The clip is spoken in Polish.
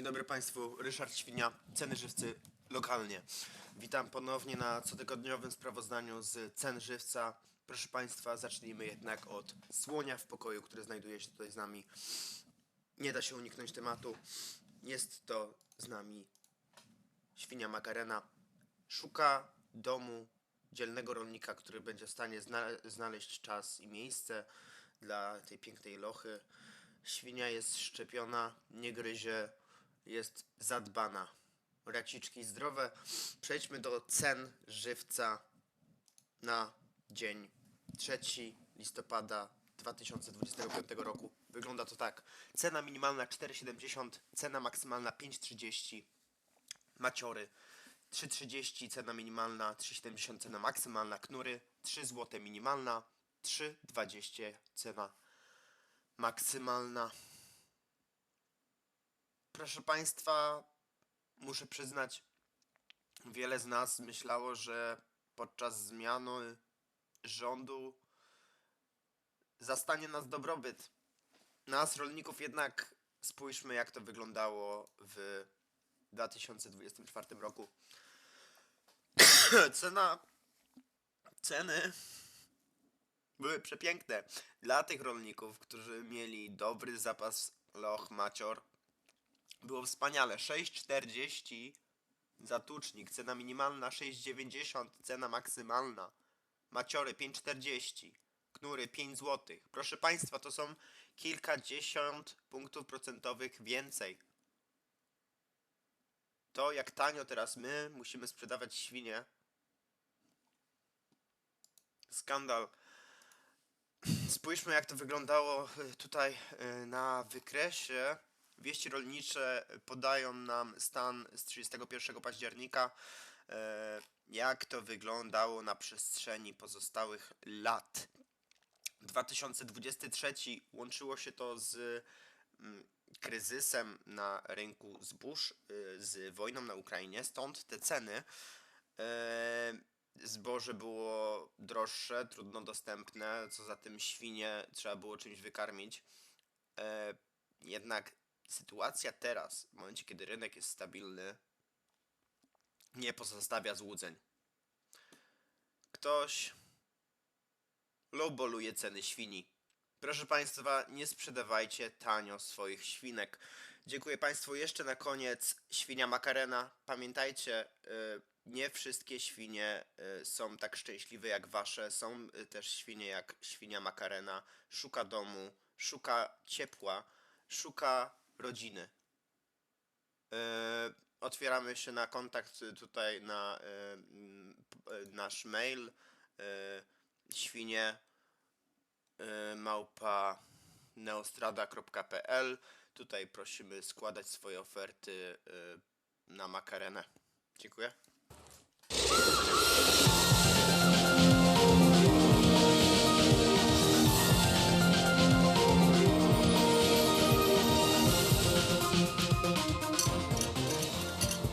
Państwu, Ryszard Świnia, ceny żywcy lokalnie. Witam ponownie na cotygodniowym sprawozdaniu z cen żywca. Proszę Państwa, zacznijmy jednak od słonia w pokoju, który znajduje się tutaj z nami. Nie da się uniknąć tematu. Jest to z nami świnia Makarena. Szuka domu dzielnego rolnika, który będzie w stanie zna- znaleźć czas i miejsce dla tej pięknej lochy. Świnia jest szczepiona, nie gryzie, jest zadbana. Raciczki zdrowe. Przejdźmy do cen żywca na dzień 3 listopada 2025 roku. Wygląda to tak. Cena minimalna 4,70, cena maksymalna 5,30. Maciory 3,30 cena minimalna, 3,70 cena maksymalna, knury 3 zł minimalna, 3,20 cena maksymalna. Proszę Państwa, muszę przyznać, wiele z nas myślało, że podczas zmiany rządu zastanie nas dobrobyt. Nas, rolników, jednak spójrzmy, jak to wyglądało w 2024 roku. Cena. Ceny były przepiękne. Dla tych rolników, którzy mieli dobry zapas loch macior, było wspaniale. 6,40 za tucznik, cena minimalna 6,90, cena maksymalna. Maciory 5,40, knury 5 zł. Proszę Państwa, to są kilkadziesiąt punktów procentowych więcej. To jak tanio teraz my musimy sprzedawać świnie. Skandal. Spójrzmy jak to wyglądało y, tutaj y, na wykresie. Wieści rolnicze podają nam stan z 31 października. e, Jak to wyglądało na przestrzeni pozostałych lat. 2023 łączyło się to z mm, kryzysem na rynku zbóż, y, z wojną na Ukrainie, stąd te ceny. E, Zboże było droższe, trudno dostępne, co za tym świnie trzeba było czymś wykarmić. E, Jednak sytuacja teraz, w momencie kiedy rynek jest stabilny, nie pozostawia złudzeń. Ktoś lowballuje ceny świni. Proszę Państwa, nie sprzedawajcie tanio swoich świnek. Dziękuję Państwu jeszcze na koniec. Świnia Makarena. Pamiętajcie, y, nie wszystkie świnie y, są tak szczęśliwe jak Wasze. Są y, też świnie jak świnia Makarena. Szuka domu, szuka ciepła, szuka rodziny. Y, Otwieramy się na kontakt tutaj na y, nasz mail y, świnie małpa neostrada.pl. Tutaj prosimy składać swoje oferty na makarenę. Dziękuję.